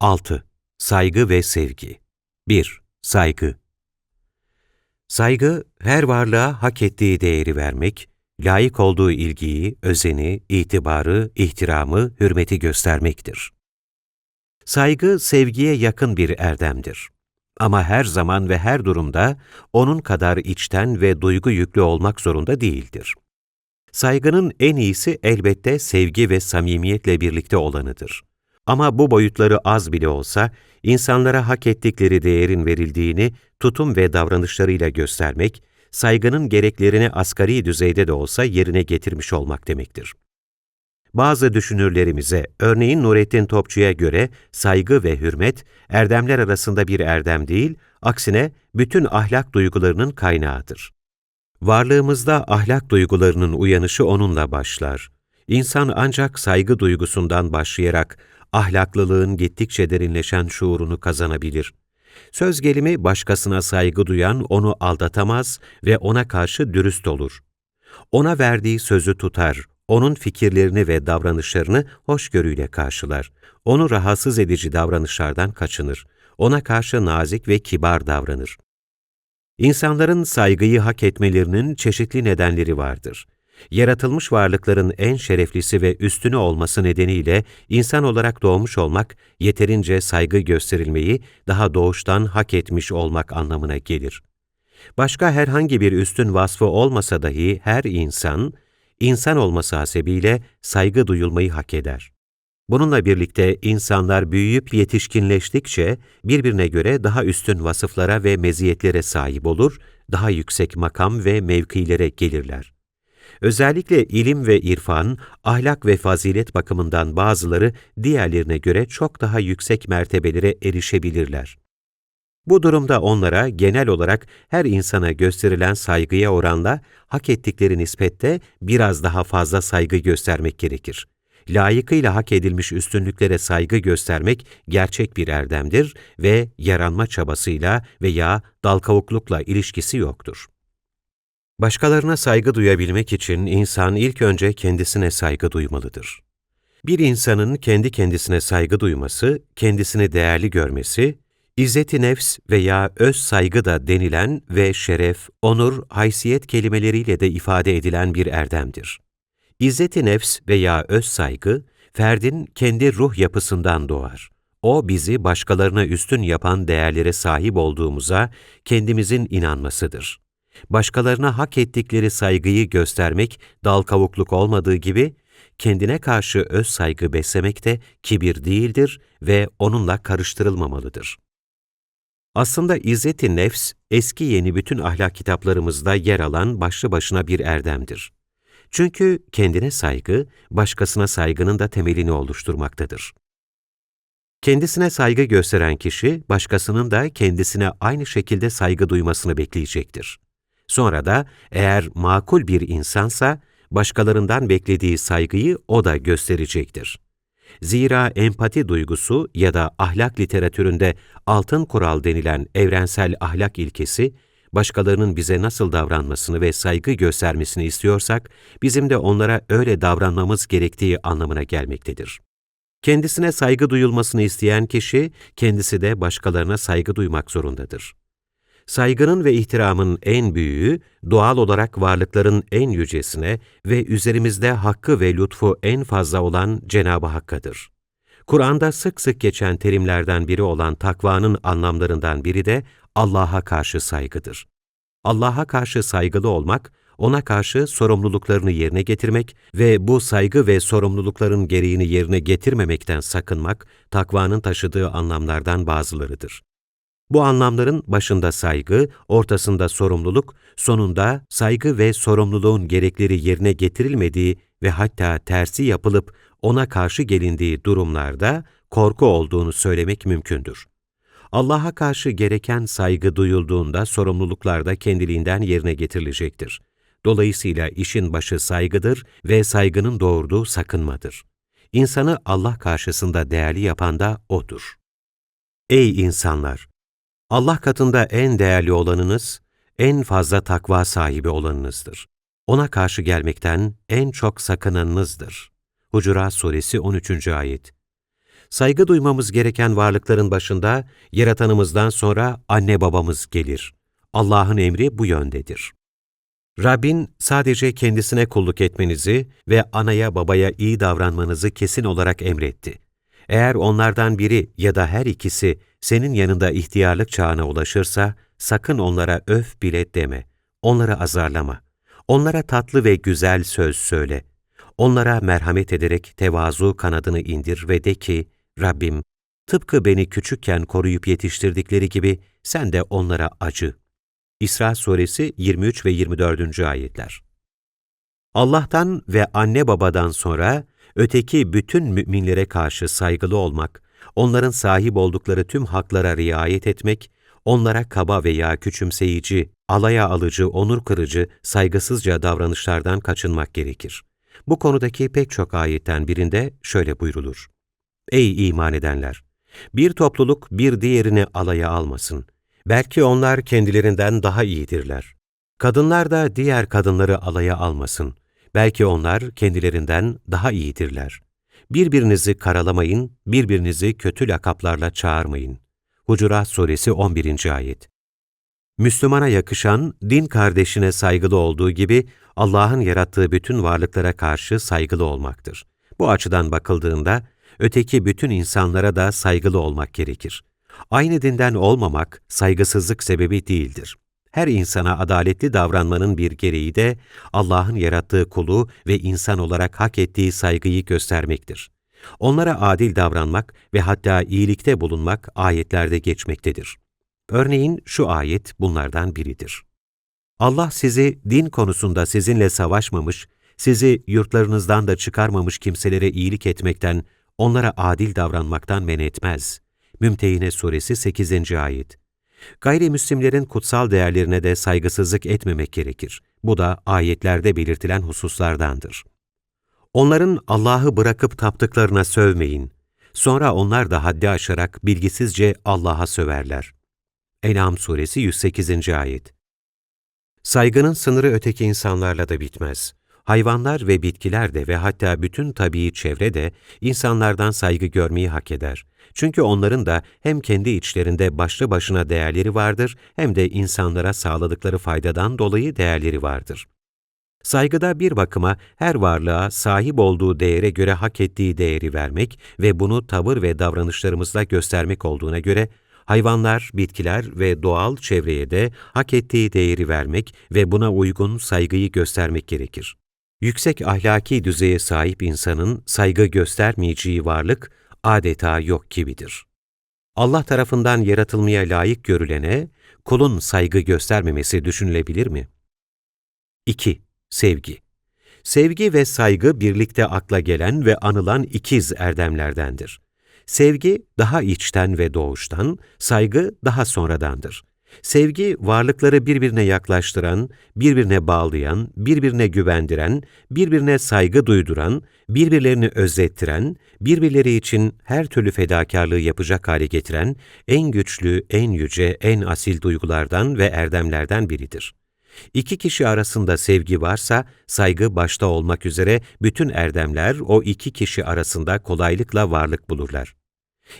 6. Saygı ve sevgi 1. Saygı Saygı, her varlığa hak ettiği değeri vermek, layık olduğu ilgiyi, özeni, itibarı, ihtiramı, hürmeti göstermektir. Saygı, sevgiye yakın bir erdemdir. Ama her zaman ve her durumda onun kadar içten ve duygu yüklü olmak zorunda değildir. Saygının en iyisi elbette sevgi ve samimiyetle birlikte olanıdır. Ama bu boyutları az bile olsa, insanlara hak ettikleri değerin verildiğini tutum ve davranışlarıyla göstermek, saygının gereklerini asgari düzeyde de olsa yerine getirmiş olmak demektir. Bazı düşünürlerimize, örneğin Nurettin Topçu'ya göre saygı ve hürmet, erdemler arasında bir erdem değil, aksine bütün ahlak duygularının kaynağıdır. Varlığımızda ahlak duygularının uyanışı onunla başlar. İnsan ancak saygı duygusundan başlayarak ahlaklılığın gittikçe derinleşen şuurunu kazanabilir. Söz gelimi başkasına saygı duyan onu aldatamaz ve ona karşı dürüst olur. Ona verdiği sözü tutar, onun fikirlerini ve davranışlarını hoşgörüyle karşılar. Onu rahatsız edici davranışlardan kaçınır. Ona karşı nazik ve kibar davranır. İnsanların saygıyı hak etmelerinin çeşitli nedenleri vardır. Yaratılmış varlıkların en şereflisi ve üstünü olması nedeniyle insan olarak doğmuş olmak, yeterince saygı gösterilmeyi daha doğuştan hak etmiş olmak anlamına gelir. Başka herhangi bir üstün vasfı olmasa dahi her insan, insan olması hasebiyle saygı duyulmayı hak eder. Bununla birlikte insanlar büyüyüp yetişkinleştikçe birbirine göre daha üstün vasıflara ve meziyetlere sahip olur, daha yüksek makam ve mevkilere gelirler. Özellikle ilim ve irfan, ahlak ve fazilet bakımından bazıları diğerlerine göre çok daha yüksek mertebelere erişebilirler. Bu durumda onlara genel olarak her insana gösterilen saygıya oranla hak ettikleri nispette biraz daha fazla saygı göstermek gerekir. Layıkıyla hak edilmiş üstünlüklere saygı göstermek gerçek bir erdemdir ve yaranma çabasıyla veya dalkavuklukla ilişkisi yoktur. Başkalarına saygı duyabilmek için insan ilk önce kendisine saygı duymalıdır. Bir insanın kendi kendisine saygı duyması, kendisini değerli görmesi, İzzet-i nefs veya öz saygı da denilen ve şeref, onur, haysiyet kelimeleriyle de ifade edilen bir erdemdir. İzzet-i nefs veya öz saygı, ferdin kendi ruh yapısından doğar. O bizi başkalarına üstün yapan değerlere sahip olduğumuza kendimizin inanmasıdır. Başkalarına hak ettikleri saygıyı göstermek dal kavukluk olmadığı gibi, kendine karşı öz saygı beslemek de kibir değildir ve onunla karıştırılmamalıdır. Aslında İzzet-i Nefs, eski yeni bütün ahlak kitaplarımızda yer alan başlı başına bir erdemdir. Çünkü kendine saygı, başkasına saygının da temelini oluşturmaktadır. Kendisine saygı gösteren kişi, başkasının da kendisine aynı şekilde saygı duymasını bekleyecektir. Sonra da eğer makul bir insansa, başkalarından beklediği saygıyı o da gösterecektir. Zira empati duygusu ya da ahlak literatüründe altın kural denilen evrensel ahlak ilkesi, başkalarının bize nasıl davranmasını ve saygı göstermesini istiyorsak, bizim de onlara öyle davranmamız gerektiği anlamına gelmektedir. Kendisine saygı duyulmasını isteyen kişi, kendisi de başkalarına saygı duymak zorundadır. Saygının ve ihtiramın en büyüğü, doğal olarak varlıkların en yücesine ve üzerimizde hakkı ve lütfu en fazla olan Cenab-ı Hakk'adır. Kur'an'da sık sık geçen terimlerden biri olan takvanın anlamlarından biri de Allah'a karşı saygıdır. Allah'a karşı saygılı olmak, ona karşı sorumluluklarını yerine getirmek ve bu saygı ve sorumlulukların gereğini yerine getirmemekten sakınmak, takvanın taşıdığı anlamlardan bazılarıdır. Bu anlamların başında saygı, ortasında sorumluluk, sonunda saygı ve sorumluluğun gerekleri yerine getirilmediği ve hatta tersi yapılıp ona karşı gelindiği durumlarda korku olduğunu söylemek mümkündür. Allah'a karşı gereken saygı duyulduğunda sorumluluklar da kendiliğinden yerine getirilecektir. Dolayısıyla işin başı saygıdır ve saygının doğurduğu sakınmadır. İnsanı Allah karşısında değerli yapan da O'dur. Ey insanlar! Allah katında en değerli olanınız, en fazla takva sahibi olanınızdır. Ona karşı gelmekten en çok sakınanınızdır. Hucurat Suresi 13. Ayet Saygı duymamız gereken varlıkların başında yaratanımızdan sonra anne babamız gelir. Allah'ın emri bu yöndedir. Rabbin sadece kendisine kulluk etmenizi ve anaya babaya iyi davranmanızı kesin olarak emretti. Eğer onlardan biri ya da her ikisi senin yanında ihtiyarlık çağına ulaşırsa, sakın onlara öf bile deme, onları azarlama. Onlara tatlı ve güzel söz söyle. Onlara merhamet ederek tevazu kanadını indir ve de ki, Rabbim, tıpkı beni küçükken koruyup yetiştirdikleri gibi sen de onlara acı. İsra Suresi 23 ve 24. ayetler. Allah'tan ve anne babadan sonra öteki bütün müminlere karşı saygılı olmak, onların sahip oldukları tüm haklara riayet etmek, onlara kaba veya küçümseyici, alaya alıcı, onur kırıcı, saygısızca davranışlardan kaçınmak gerekir. Bu konudaki pek çok ayetten birinde şöyle buyrulur. Ey iman edenler! Bir topluluk bir diğerini alaya almasın. Belki onlar kendilerinden daha iyidirler. Kadınlar da diğer kadınları alaya almasın. Belki onlar kendilerinden daha iyidirler. Birbirinizi karalamayın, birbirinizi kötü lakaplarla çağırmayın. Hucurat Suresi 11. Ayet Müslümana yakışan, din kardeşine saygılı olduğu gibi Allah'ın yarattığı bütün varlıklara karşı saygılı olmaktır. Bu açıdan bakıldığında, öteki bütün insanlara da saygılı olmak gerekir. Aynı dinden olmamak, saygısızlık sebebi değildir. Her insana adaletli davranmanın bir gereği de Allah'ın yarattığı kulu ve insan olarak hak ettiği saygıyı göstermektir. Onlara adil davranmak ve hatta iyilikte bulunmak ayetlerde geçmektedir. Örneğin şu ayet bunlardan biridir. Allah sizi din konusunda sizinle savaşmamış, sizi yurtlarınızdan da çıkarmamış kimselere iyilik etmekten, onlara adil davranmaktan men etmez. Mümtehine Suresi 8. Ayet Gayrimüslimlerin kutsal değerlerine de saygısızlık etmemek gerekir. Bu da ayetlerde belirtilen hususlardandır. Onların Allah'ı bırakıp taptıklarına sövmeyin. Sonra onlar da haddi aşarak bilgisizce Allah'a söverler. En'am suresi 108. ayet. Saygının sınırı öteki insanlarla da bitmez. Hayvanlar ve bitkiler de ve hatta bütün tabii çevre de insanlardan saygı görmeyi hak eder. Çünkü onların da hem kendi içlerinde başlı başına değerleri vardır hem de insanlara sağladıkları faydadan dolayı değerleri vardır. Saygıda bir bakıma her varlığa sahip olduğu değere göre hak ettiği değeri vermek ve bunu tavır ve davranışlarımızla göstermek olduğuna göre, hayvanlar, bitkiler ve doğal çevreye de hak ettiği değeri vermek ve buna uygun saygıyı göstermek gerekir. Yüksek ahlaki düzeye sahip insanın saygı göstermeyeceği varlık adeta yok gibidir. Allah tarafından yaratılmaya layık görülene kulun saygı göstermemesi düşünülebilir mi? 2. Sevgi Sevgi ve saygı birlikte akla gelen ve anılan ikiz erdemlerdendir. Sevgi daha içten ve doğuştan, saygı daha sonradandır. Sevgi, varlıkları birbirine yaklaştıran, birbirine bağlayan, birbirine güvendiren, birbirine saygı duyduran, birbirlerini özlettiren, birbirleri için her türlü fedakarlığı yapacak hale getiren en güçlü, en yüce, en asil duygulardan ve erdemlerden biridir. İki kişi arasında sevgi varsa, saygı başta olmak üzere bütün erdemler o iki kişi arasında kolaylıkla varlık bulurlar.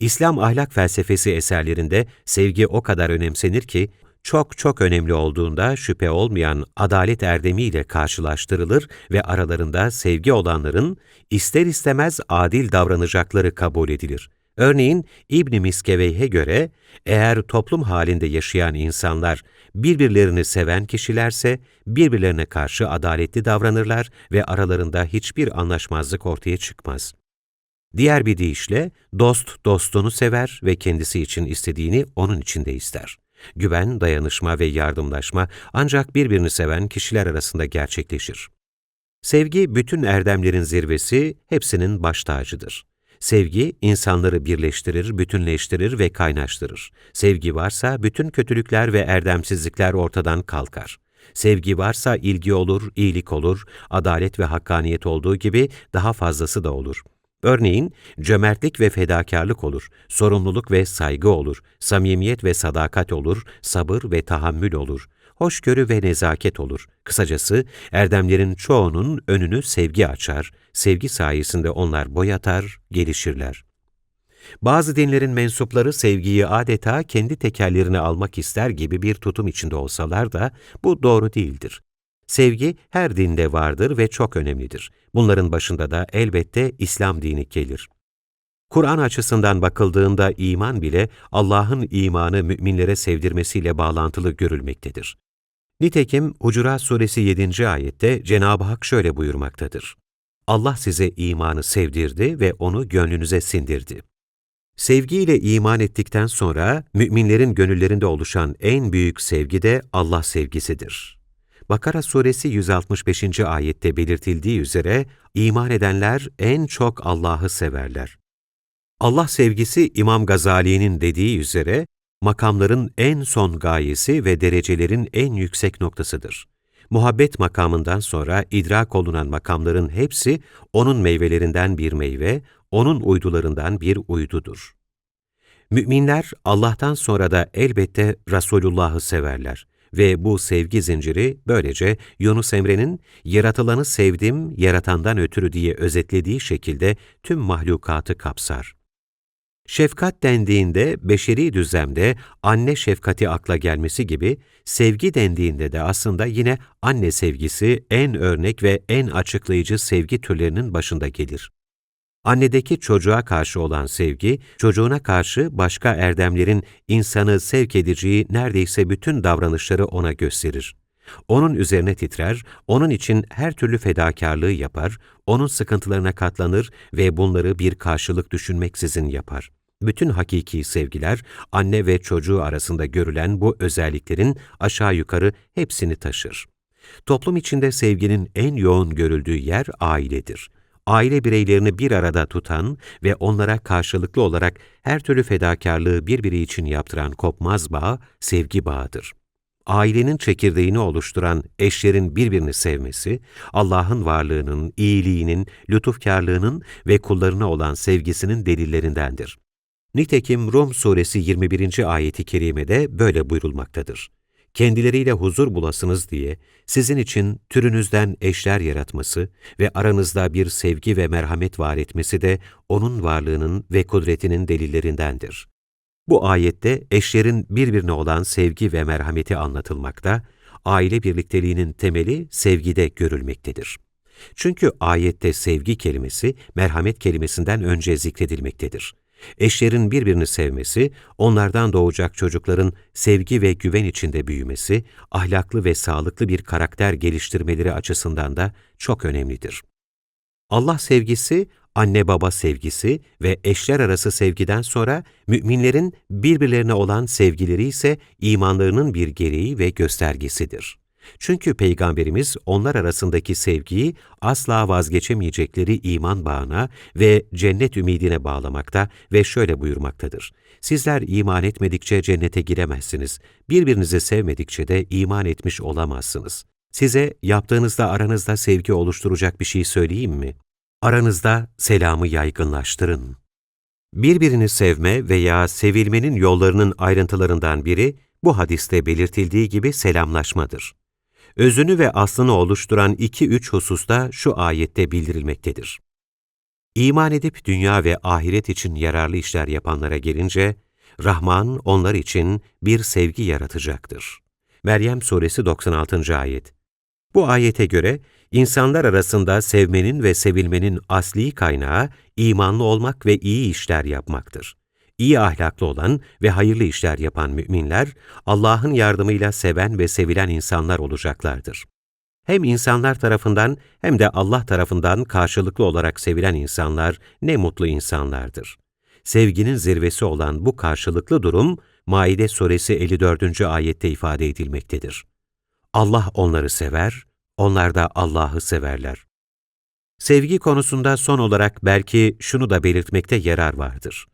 İslam ahlak felsefesi eserlerinde sevgi o kadar önemsenir ki, çok çok önemli olduğunda şüphe olmayan adalet erdemiyle karşılaştırılır ve aralarında sevgi olanların ister istemez adil davranacakları kabul edilir. Örneğin İbn Miskeveyh'e göre eğer toplum halinde yaşayan insanlar birbirlerini seven kişilerse birbirlerine karşı adaletli davranırlar ve aralarında hiçbir anlaşmazlık ortaya çıkmaz. Diğer bir deyişle, dost dostunu sever ve kendisi için istediğini onun için de ister. Güven, dayanışma ve yardımlaşma ancak birbirini seven kişiler arasında gerçekleşir. Sevgi, bütün erdemlerin zirvesi, hepsinin baş tacıdır. Sevgi, insanları birleştirir, bütünleştirir ve kaynaştırır. Sevgi varsa bütün kötülükler ve erdemsizlikler ortadan kalkar. Sevgi varsa ilgi olur, iyilik olur, adalet ve hakkaniyet olduğu gibi daha fazlası da olur.'' Örneğin cömertlik ve fedakarlık olur, sorumluluk ve saygı olur, samimiyet ve sadakat olur, sabır ve tahammül olur, hoşgörü ve nezaket olur. Kısacası erdemlerin çoğunun önünü sevgi açar, sevgi sayesinde onlar boyatar, gelişirler. Bazı dinlerin mensupları sevgiyi adeta kendi tekerlerine almak ister gibi bir tutum içinde olsalar da bu doğru değildir. Sevgi her dinde vardır ve çok önemlidir. Bunların başında da elbette İslam dini gelir. Kur'an açısından bakıldığında iman bile Allah'ın imanı müminlere sevdirmesiyle bağlantılı görülmektedir. Nitekim Hucurat Suresi 7. ayette Cenab-ı Hak şöyle buyurmaktadır. Allah size imanı sevdirdi ve onu gönlünüze sindirdi. Sevgiyle iman ettikten sonra müminlerin gönüllerinde oluşan en büyük sevgi de Allah sevgisidir. Bakara suresi 165. ayette belirtildiği üzere iman edenler en çok Allah'ı severler. Allah sevgisi İmam Gazali'nin dediği üzere makamların en son gayesi ve derecelerin en yüksek noktasıdır. Muhabbet makamından sonra idrak olunan makamların hepsi onun meyvelerinden bir meyve, onun uydularından bir uydudur. Müminler Allah'tan sonra da elbette Resulullah'ı severler ve bu sevgi zinciri böylece Yunus Emre'nin yaratılanı sevdim, yaratandan ötürü diye özetlediği şekilde tüm mahlukatı kapsar. Şefkat dendiğinde beşeri düzlemde anne şefkati akla gelmesi gibi, sevgi dendiğinde de aslında yine anne sevgisi en örnek ve en açıklayıcı sevgi türlerinin başında gelir. Annedeki çocuğa karşı olan sevgi, çocuğuna karşı başka erdemlerin insanı sevk edeceği neredeyse bütün davranışları ona gösterir. Onun üzerine titrer, onun için her türlü fedakarlığı yapar, onun sıkıntılarına katlanır ve bunları bir karşılık düşünmeksizin yapar. Bütün hakiki sevgiler, anne ve çocuğu arasında görülen bu özelliklerin aşağı yukarı hepsini taşır. Toplum içinde sevginin en yoğun görüldüğü yer ailedir. Aile bireylerini bir arada tutan ve onlara karşılıklı olarak her türlü fedakarlığı birbiri için yaptıran kopmaz bağ, sevgi bağıdır. Ailenin çekirdeğini oluşturan eşlerin birbirini sevmesi, Allah'ın varlığının, iyiliğinin, lütufkarlığının ve kullarına olan sevgisinin delillerindendir. Nitekim Rum suresi 21. ayeti kerimede böyle buyurulmaktadır. Kendileriyle huzur bulasınız diye sizin için türünüzden eşler yaratması ve aranızda bir sevgi ve merhamet var etmesi de O'nun varlığının ve kudretinin delillerindendir. Bu ayette eşlerin birbirine olan sevgi ve merhameti anlatılmakta, aile birlikteliğinin temeli sevgide görülmektedir. Çünkü ayette sevgi kelimesi merhamet kelimesinden önce zikredilmektedir. Eşlerin birbirini sevmesi, onlardan doğacak çocukların sevgi ve güven içinde büyümesi, ahlaklı ve sağlıklı bir karakter geliştirmeleri açısından da çok önemlidir. Allah sevgisi, anne baba sevgisi ve eşler arası sevgiden sonra müminlerin birbirlerine olan sevgileri ise imanlarının bir gereği ve göstergesidir. Çünkü Peygamberimiz onlar arasındaki sevgiyi asla vazgeçemeyecekleri iman bağına ve cennet ümidine bağlamakta ve şöyle buyurmaktadır. Sizler iman etmedikçe cennete giremezsiniz. Birbirinizi sevmedikçe de iman etmiş olamazsınız. Size yaptığınızda aranızda sevgi oluşturacak bir şey söyleyeyim mi? Aranızda selamı yaygınlaştırın. Birbirini sevme veya sevilmenin yollarının ayrıntılarından biri, bu hadiste belirtildiği gibi selamlaşmadır özünü ve aslını oluşturan iki üç hususta şu ayette bildirilmektedir. İman edip dünya ve ahiret için yararlı işler yapanlara gelince, Rahman onlar için bir sevgi yaratacaktır. Meryem Suresi 96. Ayet Bu ayete göre, insanlar arasında sevmenin ve sevilmenin asli kaynağı imanlı olmak ve iyi işler yapmaktır iyi ahlaklı olan ve hayırlı işler yapan müminler, Allah'ın yardımıyla seven ve sevilen insanlar olacaklardır. Hem insanlar tarafından hem de Allah tarafından karşılıklı olarak sevilen insanlar ne mutlu insanlardır. Sevginin zirvesi olan bu karşılıklı durum, Maide suresi 54. ayette ifade edilmektedir. Allah onları sever, onlar da Allah'ı severler. Sevgi konusunda son olarak belki şunu da belirtmekte yarar vardır.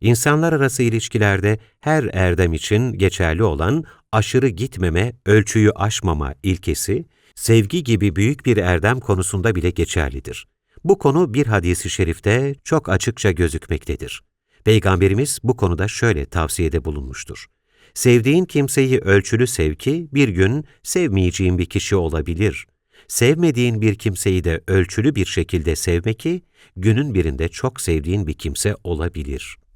İnsanlar arası ilişkilerde her erdem için geçerli olan aşırı gitmeme, ölçüyü aşmama ilkesi, sevgi gibi büyük bir erdem konusunda bile geçerlidir. Bu konu bir hadisi şerifte çok açıkça gözükmektedir. Peygamberimiz bu konuda şöyle tavsiyede bulunmuştur. Sevdiğin kimseyi ölçülü sevki bir gün sevmeyeceğin bir kişi olabilir. Sevmediğin bir kimseyi de ölçülü bir şekilde sevmek ki günün birinde çok sevdiğin bir kimse olabilir.''